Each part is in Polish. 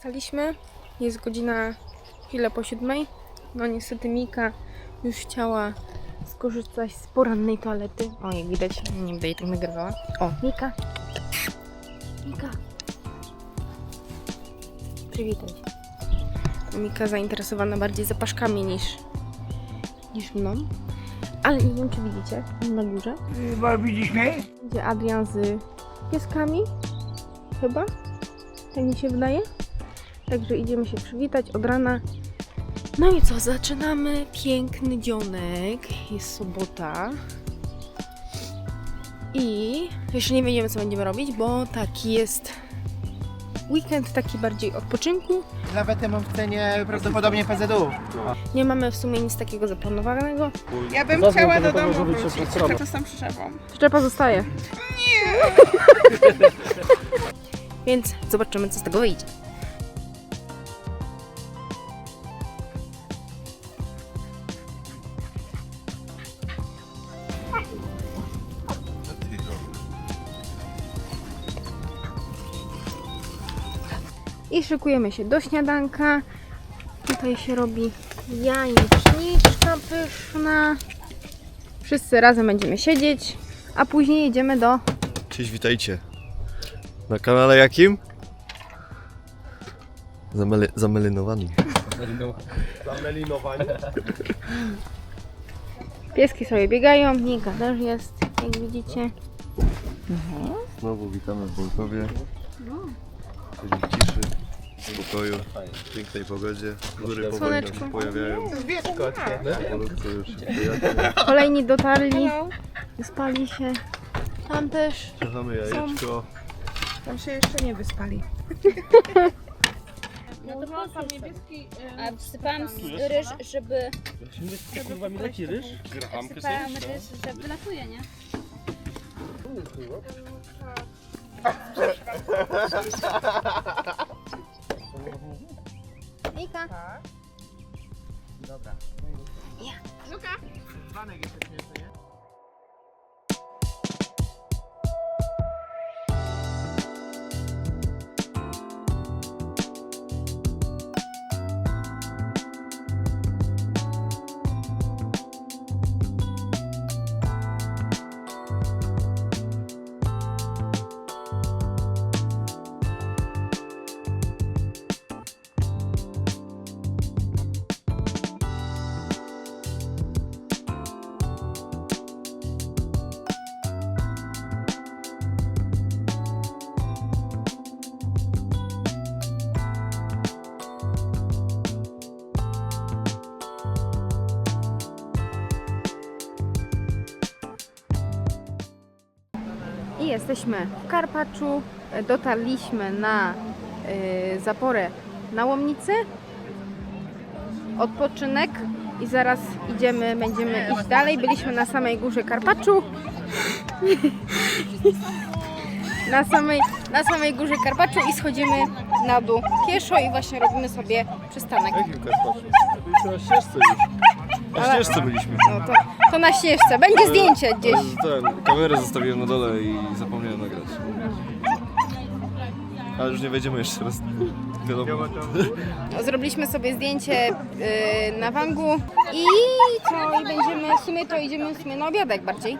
Wstaliśmy, jest godzina chwilę po siódmej. No niestety Mika już chciała skorzystać z porannej toalety. O, jak widać, nie będę jej tak nagrywała. O, Mika. Mika. Przywitaj się. Mika zainteresowana bardziej zapaszkami niż, niż mną. Ale nie wiem, czy widzicie, na górze Chyba widzisz mnie? Idzie Adrian z pieskami. Chyba. Tak mi się wydaje. Także idziemy się przywitać od rana. No i co, zaczynamy. Piękny dzionek. Jest sobota. I jeszcze nie wiemy, co będziemy robić, bo taki jest weekend, taki bardziej odpoczynku. Lawetę mam w cenie prawdopodobnie PZU. Nie mamy w sumie nic takiego zaplanowanego. Ja bym chciała do tego, domu wrócić, posrano. to z tą przyczepą. Szczepa zostaje. Nie! Więc zobaczymy, co z tego wyjdzie. Szykujemy się do śniadanka. Tutaj się robi jajeczniczka pyszna. Wszyscy razem będziemy siedzieć, a później jedziemy do Cześć, witajcie. Na kanale jakim? Zamele, zamelinowany. Zamelinowany. Pieski sobie biegają, Nika też jest, jak widzicie. Znowu witamy w Bolkowie. Siedzimy w ciszy, w pięknej pogodzie. Góry powoli nam Słoneczko. się pojawiają. Powolutku już się pojawiają. Kolejni dotarli, spali się. Tam też. Czekamy jajeczko. Tam się jeszcze nie wyspali. A wsypałam s- ryż, żeby... Kurwa mi leci ryż? Wsypałam ryż, że wylatuje, nie? Nika. Dobra. Dzwonek jeszcze śmieszny, nie? Jesteśmy w Karpaczu. Dotarliśmy na y, zaporę na Łomnicy. Odpoczynek i zaraz idziemy, będziemy iść dalej. Byliśmy na samej górze Karpaczu. na, samej, na samej górze Karpaczu i schodzimy na dół pieszo i właśnie robimy sobie przystanek. Jakim Karpaczu? Ścieżce już. Na Ale- ścieżce byliśmy. No to, to na ścieżce. Będzie zdjęcie gdzieś. Ten, kamerę zostawiłem na dole i zapomniałem nagrać. Ale już nie wejdziemy jeszcze raz. Wiadomo. No, Zrobiliśmy sobie zdjęcie y, na wangu i co? I będziemy, w sumie to idziemy w sumie na obiadek bardziej.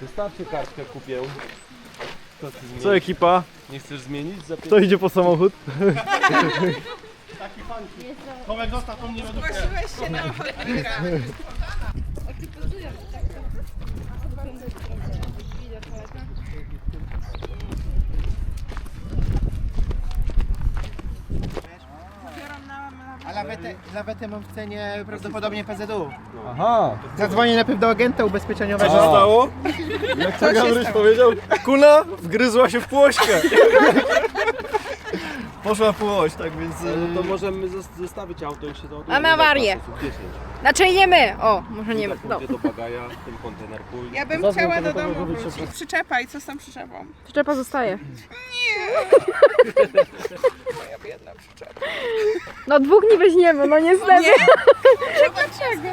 Wystarczy kartkę kupię. Co, ty zmienić? Co ekipa? Nie chcesz zmienić? Za Kto idzie po samochód? Zgłosiłeś się na ochotnika. Lawetę, lawetę mam w cenie prawdopodobnie PZU. Aha! Zadzwonię najpierw do agenta Co ubezpieczeniowego. się stało? Jak to Gabryś powiedział? Kuna wgryzła się w płośkę. Poszła w płoś, tak więc... No to y, możemy zos- zostawić auto i się to Mamy awarię. 10. Znaczy nie my! O, może nie my. Tak No. pójdzie do bagaja, ten kontener pójdzie. Ja bym chciała do domu wrócić. Przyczepa i co z tą przyczepą? Szczepa zostaje. Moja biedna przyczepa. No dwóch nie weźmiemy, no niestety. Dlaczego?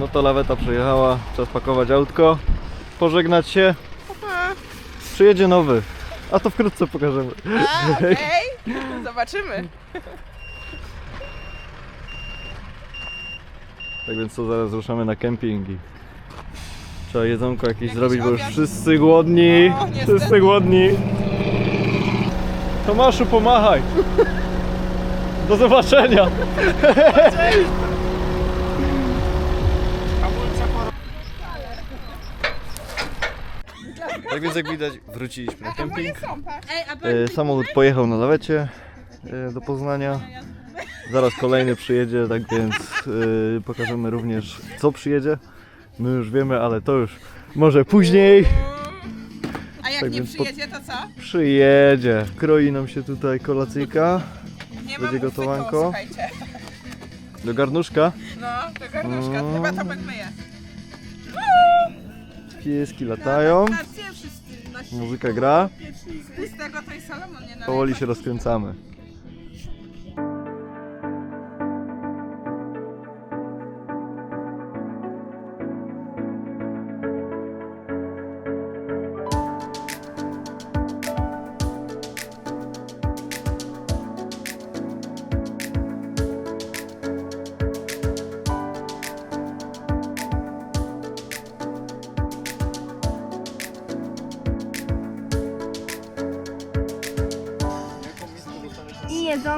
No to laweta przyjechała, czas pakować autko, pożegnać się. Przyjedzie nowy, a to wkrótce pokażemy. A, okej. Zobaczymy. Tak więc co, zaraz ruszamy na kemping i trzeba jedzonko jakieś Jakiś zrobić, bo już obiad? wszyscy głodni, O, niestety. wszyscy głodni. Tomaszu, pomachaj! Do zobaczenia! Tak więc jak widać wróciliśmy na kemping. E, Samochód pojechał na lawecie e, do Poznania. Zaraz kolejny przyjedzie, tak więc e, pokażemy również co przyjedzie. My już wiemy, ale to już może później jak Tak nie więc pod- przyjedzie, to co? przyjedzie. Kroi nam się tutaj kolacyjka Nie Będzie ma gotowanko? uchwytu, Słuchajcie. do garnuszka. No, to garnuszka. Mm. Chyba Tomek myje. Pieski latają, Gratulacje wszyscy. nasi muzyka gra, Z pustego to i Salomon nie należy. powoli się rozkręcamy.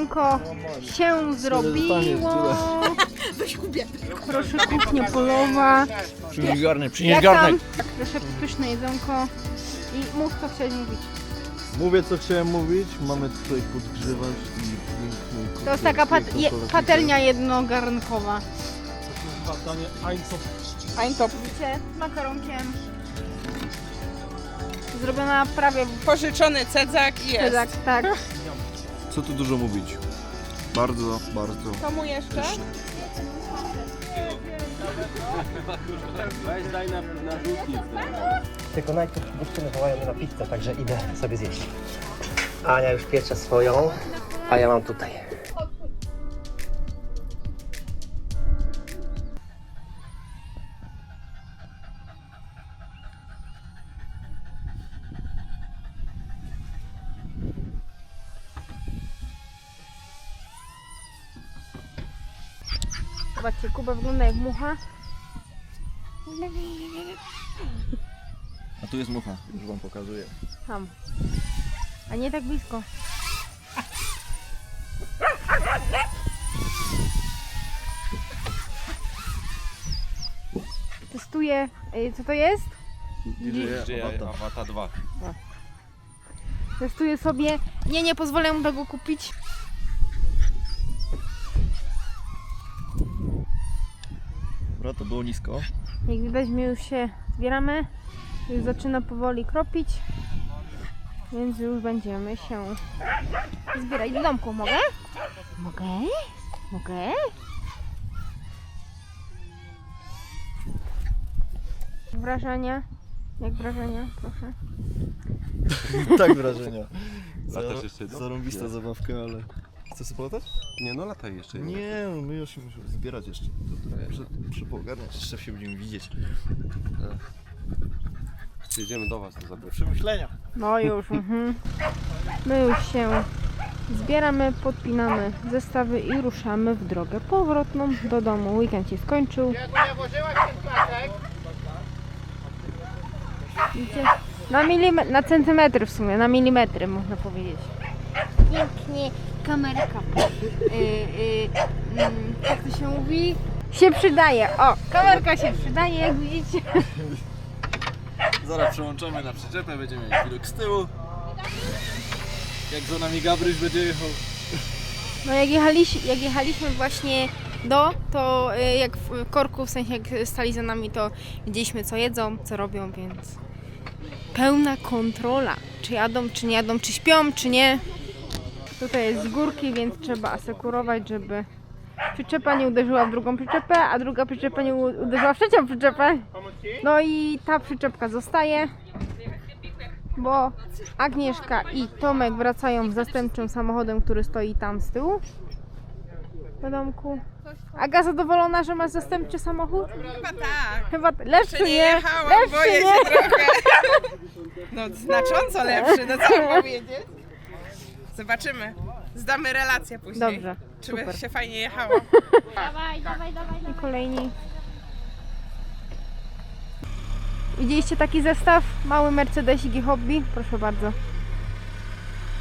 Jedzonko się zrobiło. Proszę kuchnia polowa. Przynieś garnek, przynieś Jak garnek. tam? Proszę pyszne jedzonko. I mów co chciałeś mówić. Mówię co chciałem mówić, mamy tutaj podgrzewacz i piękny To jest taka pat je patelnia jednogarnkowa. Eintop. Widzicie? Z makaronkiem. Zrobiona prawie w Pożyczony cedzak i jest. tak, tak. Co tu dużo mówić? Bardzo, bardzo Komu jeszcze? Weź daj na, na rzutnik. Tylko najpierw dziewczyny wołają na pizzę, także idę sobie zjeść. Ania już piecze swoją, a ja mam tutaj. Kuba wygląda jak mucha. A tu jest mucha, już wam pokazuję. Tam. A nie tak blisko. Testuję. Ej, Co to jest? Awata 2. Testuję sobie. Nie, nie pozwolę mu tego kupić. Dobra, to było nisko. Jak widać, my już się zbieramy. Już zaczyna powoli kropić. Więc już będziemy się zbierać do domku. Mogę? Mogę? Mogę? Wrażenia? Jak wrażenia? Proszę. tak wrażenia. Latasz jeszcze jedno? Zarąbista zabawka, ale... Chcesz sobie polatać? Nie no, lataj jeszcze. Nie, no my już się musimy zbierać jeszcze. To, to, muszę, muszę poogarniać, jeszcze się będziemy widzieć. Jedziemy do was do zabiorę. Przemyślenia. No już. Mhm. My już się zbieramy, podpinamy zestawy i ruszamy w drogę powrotną do domu. Weekend się skończył. Widzicie? Na, milime- na centymetry w sumie, na milimetry można powiedzieć. Pięknie kamerka. Yy, yy, mm, jak to się mówi? Się przydaje. O, kamerka się przydaje, jak widzicie. Zaraz przełączamy na przyczepę, będziemy mieć widok z tyłu. Jak za nami Gabryś będzie jechał. No jak, jechaliś, jak jechaliśmy właśnie do, to y, jak w korku, w sensie jak stali za nami, to widzieliśmy co jedzą, co robią, więc pełna kontrola. Czy jadą, czy nie jadą, czy śpią, czy nie. Tutaj jest z górki, więc trzeba asekurować, żeby przyczepa nie uderzyła w drugą przyczepę, a druga przyczepa nie uderzyła w trzecią przyczepę. No i ta przyczepka zostaje, bo Agnieszka i Tomek wracają zastępczym samochodem, który stoi tam z tyłu do domku. Aga zadowolona, że masz zastępczy samochód? Chyba tak. Chyba lepszy nie. jechałam, Lepszy boję nie. się trochę. No znacząco lepszy, no co mam powiedzieć? Zobaczymy. Zdamy relację później. Dobrze, Czy by super. się fajnie jechało. Dawaj, dawaj, dawaj, I kolejni. Widzieliście taki zestaw? Mały Mercedesik i hobby? Proszę bardzo.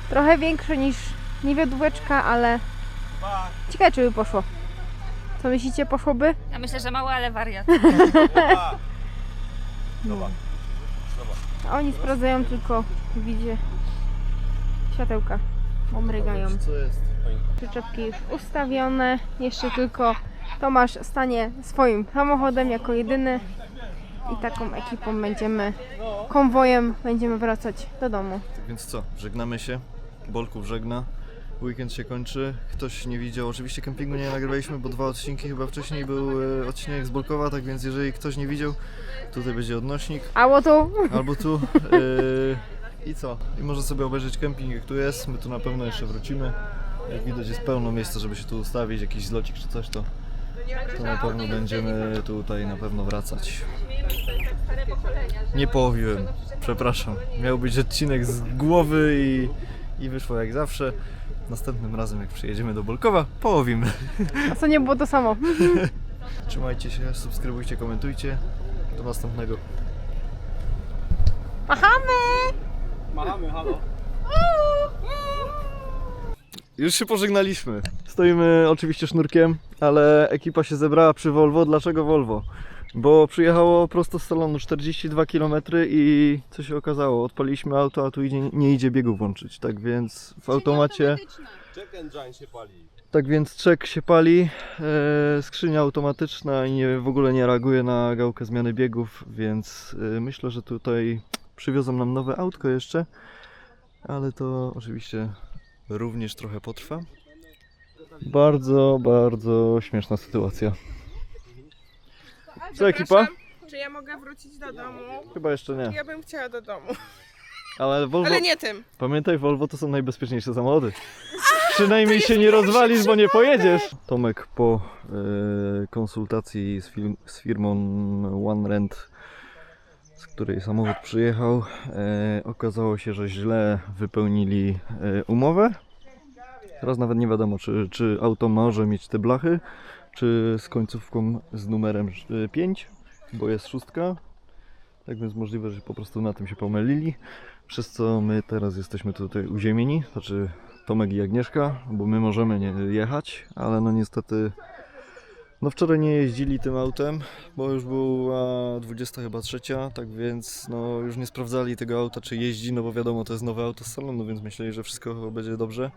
Trochę większy niż niewiadóweczka, ale ciekawe czy by poszło. Co myślicie, poszłoby? Ja myślę, że mały, ale wariat. A oni sprawdzają tylko, widzicie, światełka, bo mrygają. Co jest? Przyczepki już ustawione. Jeszcze tylko Tomasz stanie swoim samochodem jako jedyny. I taką ekipą będziemy, konwojem będziemy wracać do domu. Więc co, żegnamy się. Bolków żegna. Weekend się kończy. Ktoś nie widział, oczywiście kempingu nie nagrywaliśmy, bo dwa odcinki chyba wcześniej był e, odcinek z Bolkowa, tak więc jeżeli ktoś nie widział, tutaj będzie odnośnik. A tu Albo tu. e, I co? I może sobie obejrzeć kemping jak tu jest. My tu na pewno jeszcze wrócimy. Jak widać jest pełno miejsca, żeby się tu ustawić, jakiś zlocik czy coś, to, to na pewno będziemy tutaj na pewno wracać. Nie połowiłem, przepraszam. Miał być odcinek z głowy i, i wyszło jak zawsze. Następnym razem jak przyjedziemy do Bolkowa, połowimy. a co nie było to samo. Trzymajcie się, subskrybujcie, komentujcie. Do następnego. Machamy! Machamy, halo. Już się pożegnaliśmy. Stoimy oczywiście sznurkiem, ale ekipa się zebrała przy Volvo. Dlaczego Volvo? Bo przyjechało prosto z salonu 42 km i co się okazało? Odpaliliśmy auto, a tu idzie, nie idzie biegu włączyć. Tak więc w automacie, Check engine się pali. tak więc czek się pali, e, skrzynia automatyczna i nie, w ogóle nie reaguje na gałkę zmiany biegów, więc e, myślę, że tutaj przywiozą nam nowe autko jeszcze, ale to oczywiście również trochę potrwa. Bardzo, bardzo śmieszna sytuacja. Co ekipa? Czy ja mogę wrócić do domu? Chyba jeszcze nie. Ja bym chciała do domu. Ale Volvo, Ale nie tym. pamiętaj, Volvo to są najbezpieczniejsze samochody. Przynajmniej się nie rozwalisz, bo nie pojedziesz. Tomek po e, konsultacji z, film, z firmą One Rent, z której samochód przyjechał, e, okazało się, że źle wypełnili e, umowę. Teraz nawet nie wiadomo, czy, czy auto może mieć te blachy, czy z końcówką z numerem 5, bo jest szóstka. Tak więc możliwe, że po prostu na tym się pomylili. Przez co my teraz jesteśmy tutaj uziemieni, znaczy Tomek i Agnieszka, bo my możemy nie jechać, ale no niestety no wczoraj nie jeździli tym autem, bo już była 20 chyba trzecia, tak więc no już nie sprawdzali tego auta czy jeździ, no bo wiadomo to jest nowe auto z salonu, więc myśleli, że wszystko będzie dobrze.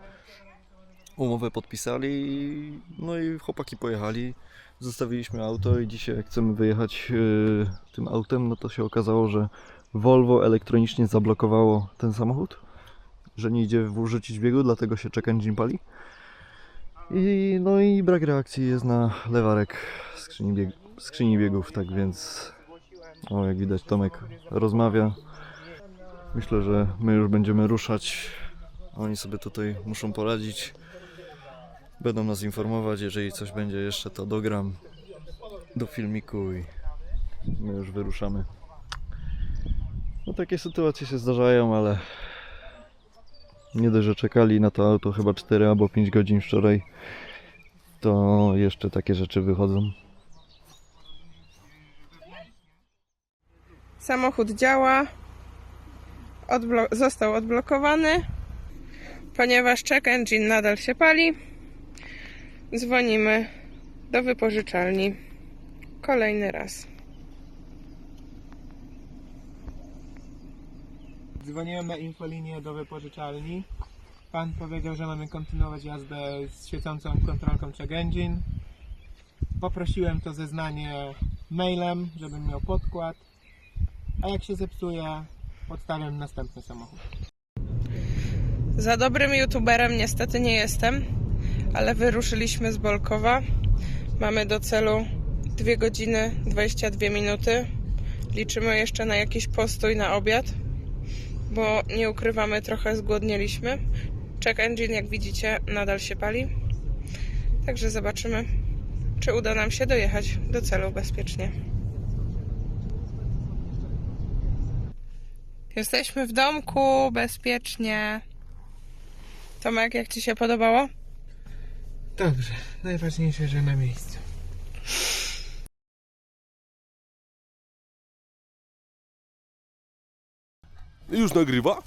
Umowę podpisali, no i chłopaki pojechali. Zostawiliśmy auto i dzisiaj jak chcemy wyjechać yy, tym autem, no to się okazało, że Volvo elektronicznie zablokowało ten samochód, że nie idzie wrzucić biegu, dlatego się check engine pali. I, no i brak reakcji jest na lewarek skrzyni, bieg, skrzyni biegów, tak więc o, jak widać Tomek rozmawia. Myślę, że my już będziemy ruszać. Oni sobie tutaj muszą poradzić. Będą nas informować, jeżeli coś będzie jeszcze, to dogram do filmiku i my już wyruszamy. No takie sytuacje się zdarzają, ale nie dość, że czekali na to auto chyba 4 albo 5 godzin wczoraj, to jeszcze takie rzeczy wychodzą. Samochód działa. Odblo- został odblokowany. Ponieważ check engine nadal się pali, dzwonimy do wypożyczalni kolejny raz. Dzwoniłem na infolinię do wypożyczalni. Pan powiedział, że mamy kontynuować jazdę z świecącą kontrolką engine. Poprosiłem to zeznanie mailem, żebym miał podkład. A jak się zepsuje, odstawiam następny samochód. Za dobrym youtuberem niestety nie jestem, ale wyruszyliśmy z Bolkowa. Mamy do celu 2 godziny 22 minuty. Liczymy jeszcze na jakiś postój na obiad, bo nie ukrywamy, trochę zgłodnieliśmy. Check engine, jak widzicie, nadal się pali. Także zobaczymy, czy uda nam się dojechać do celu bezpiecznie. Jesteśmy w domku, bezpiecznie. Tomek, jak Ci się podobało? Dobrze, najważniejsze, że na miejscu. Już nagrywa?